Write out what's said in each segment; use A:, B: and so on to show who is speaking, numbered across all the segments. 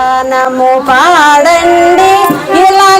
A: గానము పాడండి. ఇలా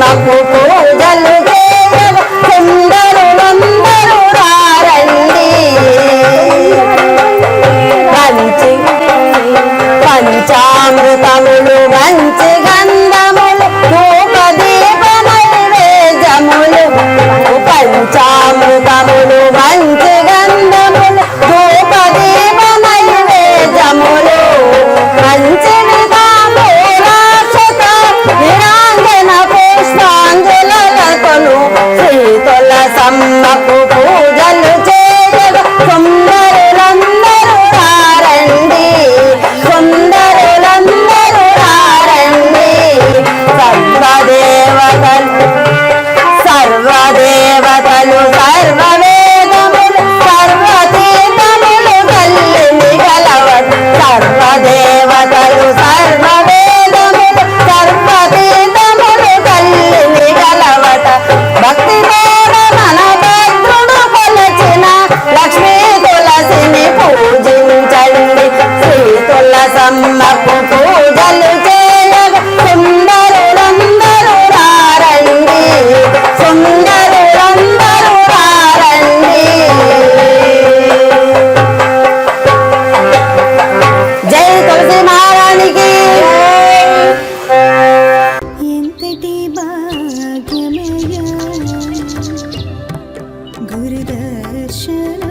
A: না Allah అమ్మకు పూజలు చేయగా సుందరులందరూ రారండి. సుందరులందరూ రారండి. జై తులసి మహారాణికి ఎంతటి భాగ్యమయ గురుదర్శన